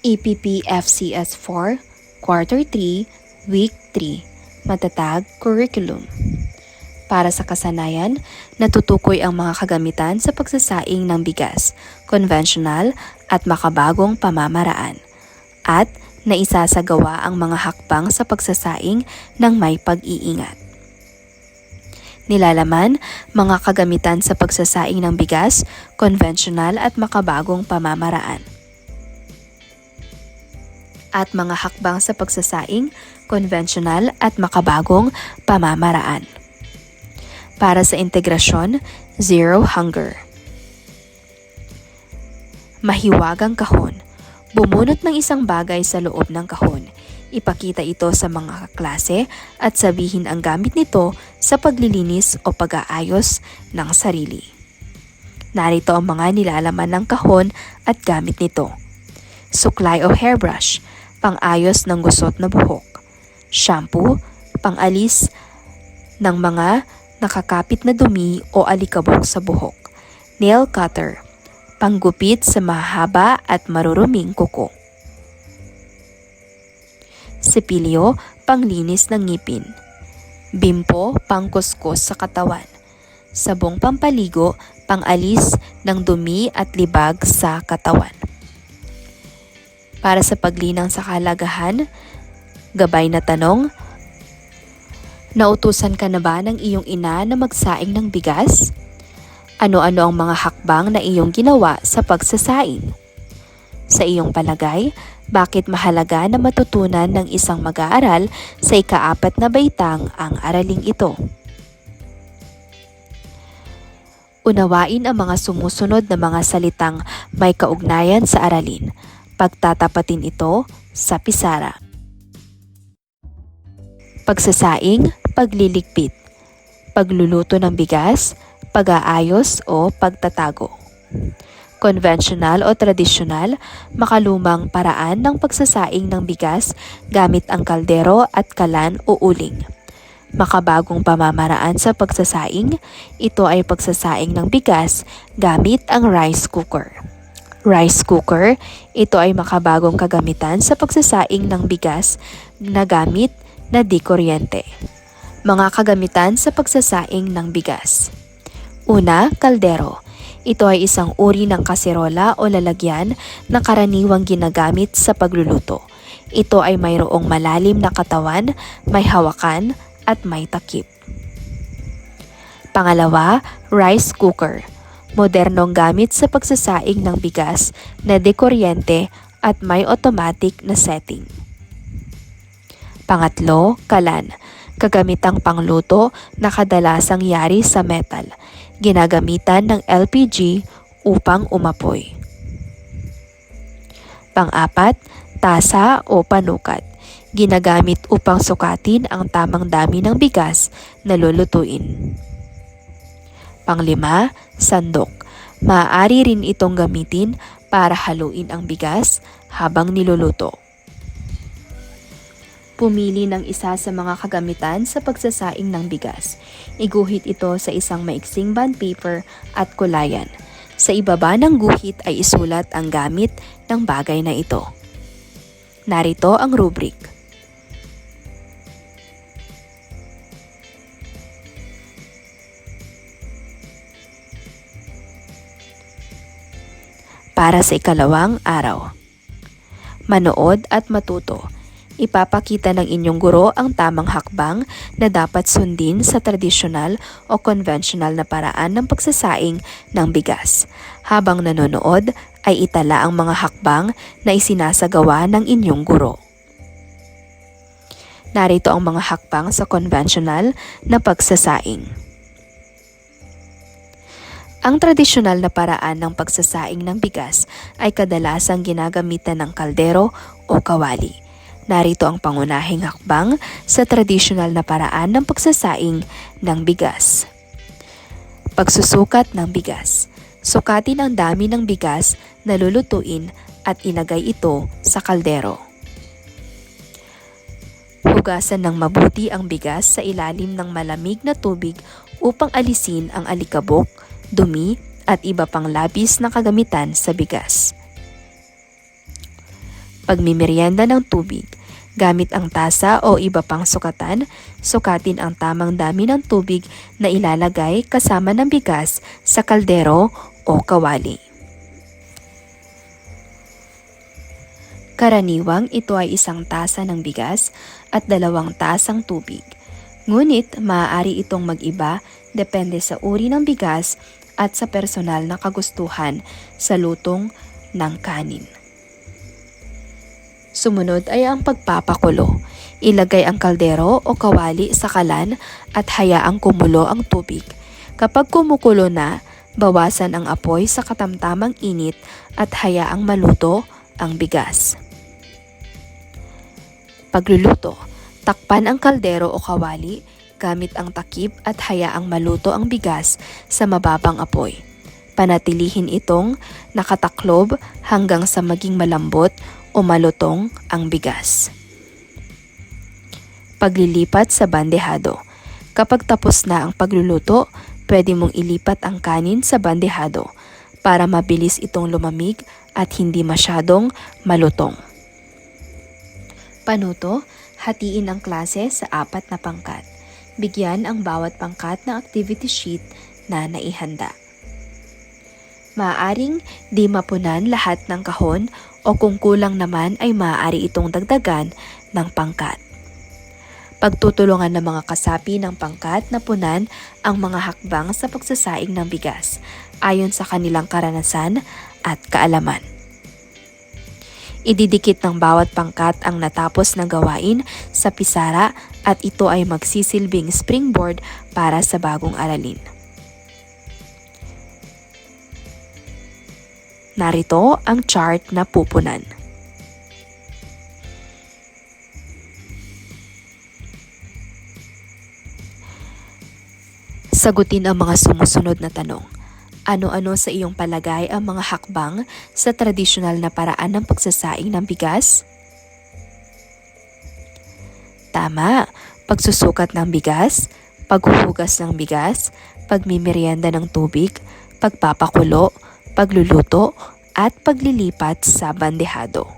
EPP FCS 4, Quarter 3, Week 3, Matatag Curriculum. Para sa kasanayan, natutukoy ang mga kagamitan sa pagsasaing ng bigas, konvensyonal at makabagong pamamaraan, at naisasagawa ang mga hakbang sa pagsasaing ng may pag-iingat. Nilalaman, mga kagamitan sa pagsasaing ng bigas, konvensyonal at makabagong pamamaraan. At mga hakbang sa pagsasaing, konvensyonal at makabagong pamamaraan. Para sa integrasyon, zero hunger. Mahiwagang kahon. Bumunot ng isang bagay sa loob ng kahon. Ipakita ito sa mga kaklase at sabihin ang gamit nito sa paglilinis o pag-aayos ng sarili. Narito ang mga nilalaman ng kahon at gamit nito. Suklay o hairbrush, pang-ayos ng gusot na buhok. Shampoo, pang-alis ng mga nakakapit na dumi o alikabok sa buhok. Nail cutter, panggupit sa mahaba at maruruming kuko. Sipilyo, panglinis ng ngipin. Bimpo, pangkuskus sa katawan. Sabong pampaligo, pangalis ng dumi at libag sa katawan. Para sa paglinang sa kalagahan, gabay na tanong, Nautusan ka na ba ng iyong ina na magsaing ng bigas? Ano-ano ang mga hakbang na iyong ginawa sa pagsasaing? Sa iyong palagay, bakit mahalaga na matutunan ng isang mag-aaral sa ikaapat na baitang ang araling ito? Unawain ang mga sumusunod na mga salitang may kaugnayan sa aralin. Pagtatapatin ito sa pisara. Pagsasaing, pagliligpit. Pagluluto ng bigas, pag-aayos o pagtatago. Conventional o tradisyonal, makalumang paraan ng pagsasaing ng bigas gamit ang kaldero at kalan o uling. Makabagong pamamaraan sa pagsasaing, ito ay pagsasaing ng bigas gamit ang rice cooker. Rice cooker, ito ay makabagong kagamitan sa pagsasaing ng bigas na gamit na di kuryente. Mga kagamitan sa pagsasaing ng bigas. Una, kaldero. Ito ay isang uri ng kaserola o lalagyan na karaniwang ginagamit sa pagluluto. Ito ay mayroong malalim na katawan, may hawakan, at may takip. Pangalawa, rice cooker. Modernong gamit sa pagsasaing ng bigas na dekuryente at may automatic na setting. Pangatlo, kalan. Kagamitang pangluto na kadalasang yari sa metal ginagamitan ng LPG upang umapoy. Pang-apat, tasa o panukat. Ginagamit upang sukatin ang tamang dami ng bigas na lulutuin. Panglima, sandok. Maaari rin itong gamitin para haluin ang bigas habang niluluto. Pumili ng isa sa mga kagamitan sa pagsasaing ng bigas. Iguhit ito sa isang maiksing bond paper at kulayan. Sa ibaba ng guhit ay isulat ang gamit ng bagay na ito. Narito ang rubric. Para sa ikalawang araw. Manood at matuto ipapakita ng inyong guro ang tamang hakbang na dapat sundin sa tradisyonal o conventional na paraan ng pagsasaing ng bigas. Habang nanonood, ay itala ang mga hakbang na isinasagawa ng inyong guro. Narito ang mga hakbang sa conventional na pagsasaing. Ang tradisyonal na paraan ng pagsasaing ng bigas ay kadalasang ginagamitan ng kaldero o kawali. Narito ang pangunahing hakbang sa tradisyonal na paraan ng pagsasaing ng bigas. Pagsusukat ng bigas. Sukatin ang dami ng bigas na lulutuin at ilagay ito sa kaldero. Hugasan ng mabuti ang bigas sa ilalim ng malamig na tubig upang alisin ang alikabok, dumi at iba pang labis na kagamitan sa bigas. Pagmimerienda ng tubig. Gamit ang tasa o iba pang sukatan, sukatin ang tamang dami ng tubig na ilalagay kasama ng bigas sa kaldero o kawali. Karaniwang ito ay isang tasa ng bigas at dalawang tasang tubig. Ngunit maaari itong mag-iba depende sa uri ng bigas at sa personal na kagustuhan sa lutong ng kanin. Sumunod ay ang pagpapakulo. Ilagay ang kaldero o kawali sa kalan at hayaang kumulo ang tubig. Kapag kumukulo na, bawasan ang apoy sa katamtamang init at hayaang maluto ang bigas. Pagluluto, takpan ang kaldero o kawali gamit ang takip at hayaang maluto ang bigas sa mababang apoy. Panatilihin itong nakataklob hanggang sa maging malambot o malutong ang bigas. Paglilipat sa bandehado. Kapag tapos na ang pagluluto, pwede mong ilipat ang kanin sa bandehado para mabilis itong lumamig at hindi masyadong malutong. Panuto, hatiin ang klase sa apat na pangkat. Bigyan ang bawat pangkat ng activity sheet na naihanda. Maaaring di mapunan lahat ng kahon o kung kulang naman ay maaari itong dagdagan ng pangkat. Pagtutulungan ng mga kasapi ng pangkat na punan ang mga hakbang sa pagsasaing ng bigas ayon sa kanilang karanasan at kaalaman. Ididikit ng bawat pangkat ang natapos na gawain sa pisara at ito ay magsisilbing springboard para sa bagong aralin. Narito ang chart na pupunan. Sagutin ang mga sumusunod na tanong. Ano-ano sa iyong palagay ang mga hakbang sa tradisyonal na paraan ng pagsasaing ng bigas? Tama, pagsusukat ng bigas, paghuhugas ng bigas, pagmimerienda ng tubig, pagpapakulo, pagluluto, at paglilipat sa bandehado.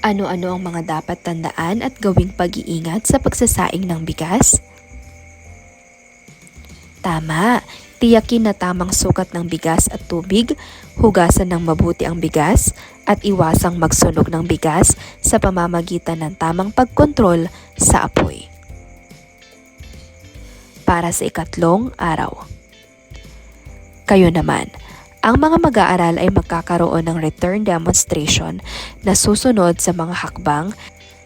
Ano-ano ang mga dapat tandaan at gawing pag-iingat sa pagsasaing ng bigas? Tama, tiyakin na tamang sukat ng bigas at tubig, hugasan ng mabuti ang bigas, at iwasang magsunog ng bigas sa pamamagitan ng tamang pagkontrol sa apoy. Para sa ikatlong araw. Kayo naman, ang mga mag-aaral ay magkakaroon ng return demonstration na susunod sa mga hakbang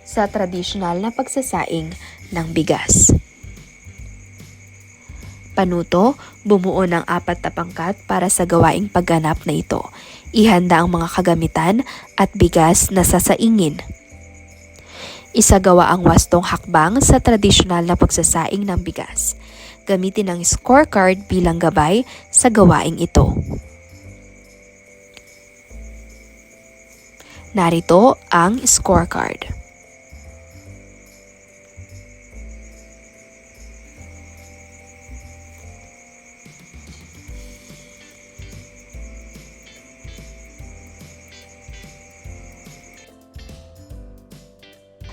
sa tradisyonal na pagsasaing ng bigas. Panuto, bumuo ng apat na pangkat para sa gawaing pagganap na ito. Ihanda ang mga kagamitan at bigas na sasaingin. Isagawa ang wastong hakbang sa tradisyonal na pagsasaing ng bigas. Gamitin ang scorecard bilang gabay sa gawaing ito. Narito ang scorecard.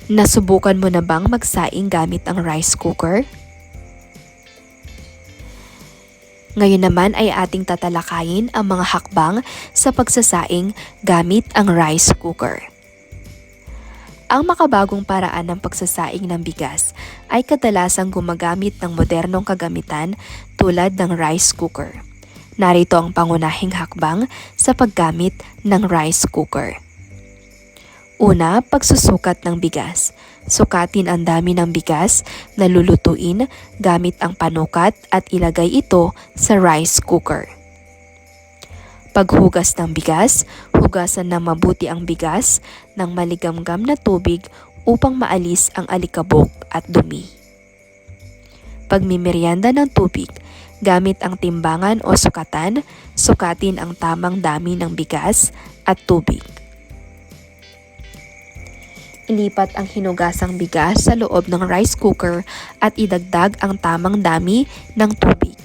Nasubukan mo na bang magsaing gamit ang rice cooker? Ngayon naman ay ating tatalakayin ang mga hakbang sa pagsasaing gamit ang rice cooker. Ang makabagong paraan ng pagsasaing ng bigas ay kadalasang gumagamit ng modernong kagamitan tulad ng rice cooker. Narito ang pangunahing hakbang sa paggamit ng rice cooker. Una, pagsusukat ng bigas. Sukatin ang dami ng bigas na lulutuin gamit ang panukat at ilagay ito sa rice cooker. Paghugas ng bigas, hugasan ng mabuti ang bigas ng maligamgam na tubig upang maalis ang alikabok at dumi. Pagmimerienda ng tubig, gamit ang timbangan o sukatan, sukatin ang tamang dami ng bigas at tubig. Ilipat ang hinugasang bigas sa loob ng rice cooker at idagdag ang tamang dami ng tubig.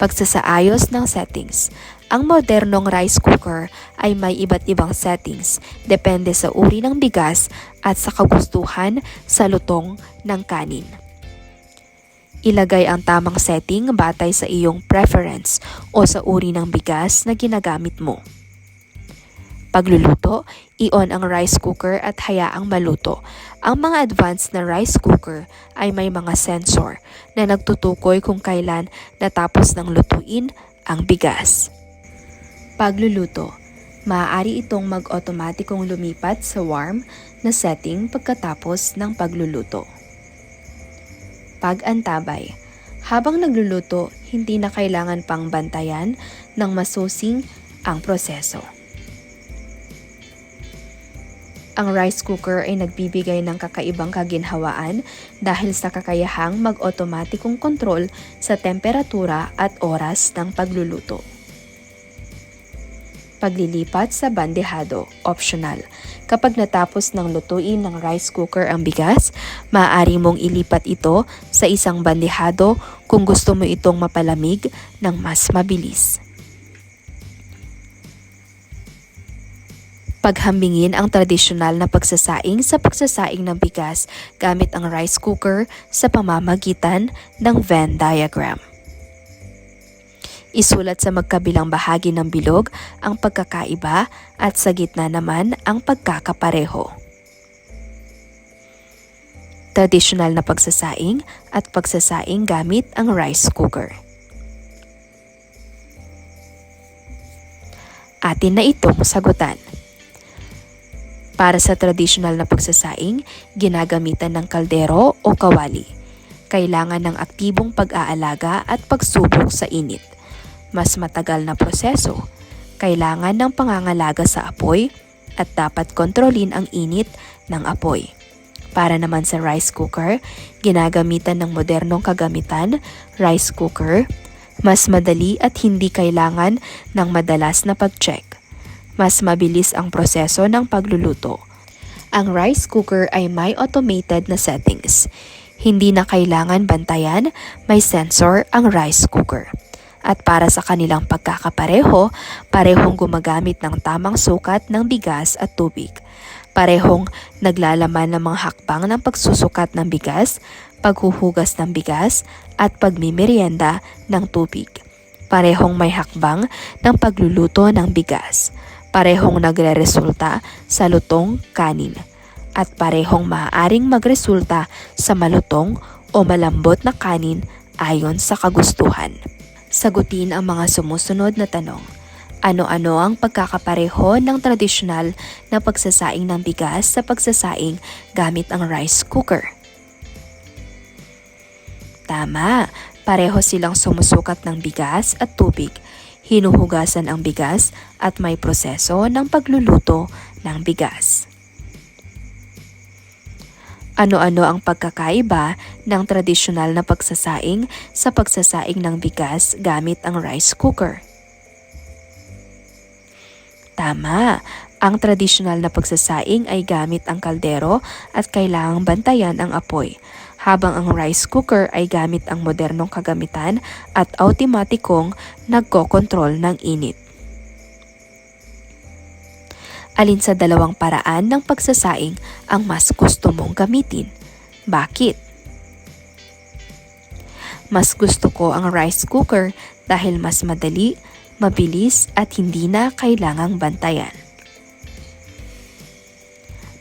Pagsasaayos ng settings. Ang modernong rice cooker ay may iba't ibang settings depende sa uri ng bigas at sa kagustuhan sa lutong ng kanin. Ilagay ang tamang setting batay sa iyong preference o sa uri ng bigas na ginagamit mo. Pagluluto, i-on ang rice cooker at hayaang maluto. Ang mga advanced na rice cooker ay may mga sensor na nagtutukoy kung kailan natapos ng lutuin ang bigas. Pagluluto, maaari itong mag-automatikong lumipat sa warm na setting pagkatapos ng pagluluto. Pag-antabay, habang nagluluto, hindi na kailangan pang bantayan ng masusing ang proseso. Ang rice cooker ay nagbibigay ng kakaibang kaginhawaan dahil sa kakayahang mag-otomatikong kontrol sa temperatura at oras ng pagluluto. Paglilipat sa bandehado, optional. Kapag natapos ng lutuin ng rice cooker ang bigas, maaari mong ilipat ito sa isang bandehado kung gusto mo itong mapalamig ng mas mabilis. Paghambingin ang tradisyonal na pagsasaing sa pagsasaing ng bigas gamit ang rice cooker sa pamamagitan ng Venn diagram. Isulat sa magkabilang bahagi ng bilog ang pagkakaiba at sa gitna naman ang pagkakapareho. Tradisyonal na pagsasaing at pagsasaing gamit ang rice cooker. Atin na itong sagutan. Para sa tradisyonal na pagsasaing, ginagamitan ng kaldero o kawali. Kailangan ng aktibong pag-aalaga at pagsubok sa init. Mas matagal na proseso. Kailangan ng pangangalaga sa apoy at dapat kontrolin ang init ng apoy. Para naman sa rice cooker, ginagamitan ng modernong kagamitan, rice cooker, mas madali at hindi kailangan ng madalas na pag-check mas mabilis ang proseso ng pagluluto. Ang rice cooker ay may automated na settings. Hindi na kailangan bantayan, may sensor ang rice cooker. At para sa kanilang pagkakapareho, parehong gumagamit ng tamang sukat ng bigas at tubig. Parehong naglalaman ng mga hakbang ng pagsusukat ng bigas, paghuhugas ng bigas, at pagmimerienda ng tubig. Parehong may hakbang ng pagluluto ng bigas parehong nagre-resulta sa lutong kanin at parehong maaaring magresulta sa malutong o malambot na kanin ayon sa kagustuhan. Sagutin ang mga sumusunod na tanong. Ano-ano ang pagkakapareho ng tradisyonal na pagsasaing ng bigas sa pagsasaing gamit ang rice cooker? Tama, pareho silang sumusukat ng bigas at tubig hinuhugasan ang bigas at may proseso ng pagluluto ng bigas. Ano-ano ang pagkakaiba ng tradisyonal na pagsasaing sa pagsasaing ng bigas gamit ang rice cooker? Tama, ang tradisyonal na pagsasaing ay gamit ang kaldero at kailangang bantayan ang apoy habang ang rice cooker ay gamit ang modernong kagamitan at automatikong nagkokontrol ng init. Alin sa dalawang paraan ng pagsasaing ang mas gusto mong gamitin? Bakit? Mas gusto ko ang rice cooker dahil mas madali, mabilis at hindi na kailangang bantayan.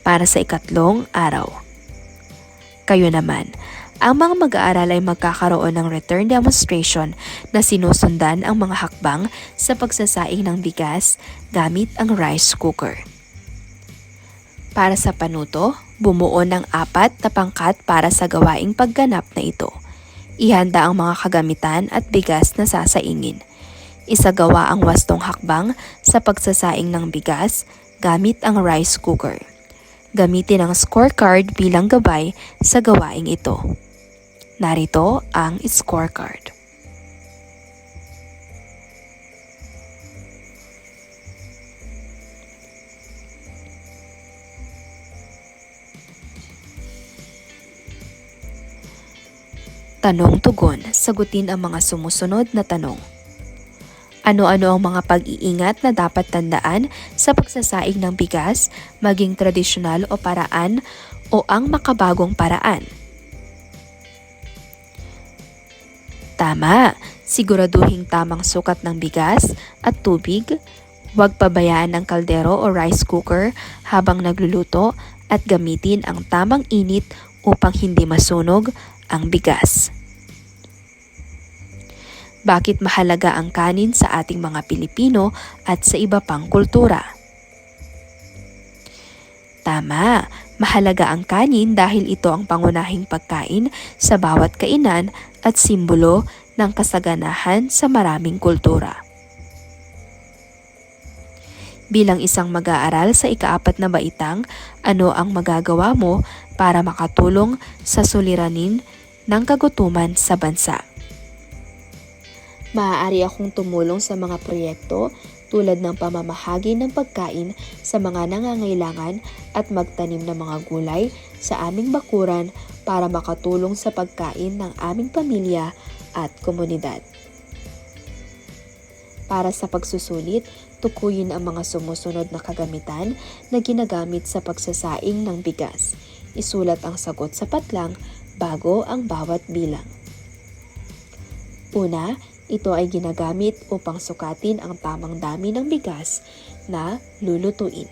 Para sa ikatlong araw. Kayo naman, ang mga mag-aaral ay magkakaroon ng return demonstration na sinusundan ang mga hakbang sa pagsasaing ng bigas gamit ang rice cooker. Para sa panuto, bumuo ng apat na pangkat para sa gawaing pagganap na ito. Ihanda ang mga kagamitan at bigas na sasaingin. Isagawa ang wastong hakbang sa pagsasaing ng bigas gamit ang rice cooker. Gamitin ang scorecard bilang gabay sa gawaing ito. Narito ang scorecard. Tanong-tugon, sagutin ang mga sumusunod na tanong. Ano-ano ang mga pag-iingat na dapat tandaan sa pagsasaing ng bigas, maging tradisyonal o paraan o ang makabagong paraan? Tama, siguraduhing tamang sukat ng bigas at tubig. Huwag pabayaan ng kaldero o rice cooker habang nagluluto at gamitin ang tamang init upang hindi masunog ang bigas. Bakit mahalaga ang kanin sa ating mga Pilipino at sa iba pang kultura? Tama, mahalaga ang kanin dahil ito ang pangunahing pagkain sa bawat kainan at simbolo ng kasaganahan sa maraming kultura. Bilang isang mag-aaral sa ikaapat na baitang, ano ang magagawa mo para makatulong sa suliranin ng kagutuman sa bansa? Maaari akong tumulong sa mga proyekto tulad ng pamamahagi ng pagkain sa mga nangangailangan at magtanim ng mga gulay sa aming bakuran para makatulong sa pagkain ng aming pamilya at komunidad. Para sa pagsusulit, tukuyin ang mga sumusunod na kagamitan na ginagamit sa pagsasaing ng bigas. Isulat ang sagot sa patlang bago ang bawat bilang. Una, ito ay ginagamit upang sukatin ang tamang dami ng bigas na lulutuin.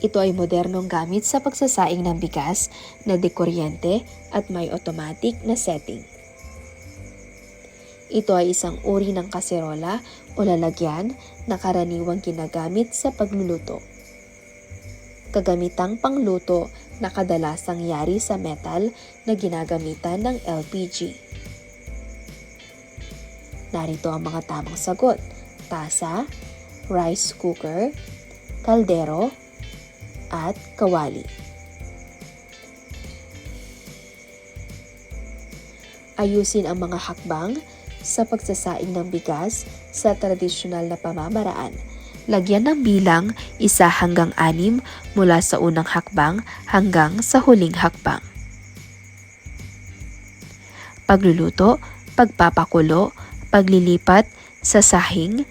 Ito ay modernong gamit sa pagsasaing ng bigas na dekuryente at may automatic na setting. Ito ay isang uri ng kaserola o lalagyan na karaniwang ginagamit sa pagluluto. Kagamitang pangluto na kadalasang yari sa metal na ginagamitan ng LPG. Narito ang mga tamang sagot. Tasa, rice cooker, kaldero, at kawali. Ayusin ang mga hakbang sa pagsasaing ng bigas sa tradisyonal na pamamaraan. Lagyan ng bilang isa hanggang anim mula sa unang hakbang hanggang sa huling hakbang. Pagluluto, pagpapakulo, paglilipat sa sahing,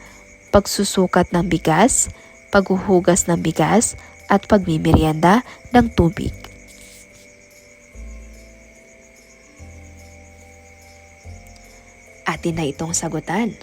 pagsusukat ng bigas, paghuhugas ng bigas, at pagmimerienda ng tubig. Atin na itong sagutan.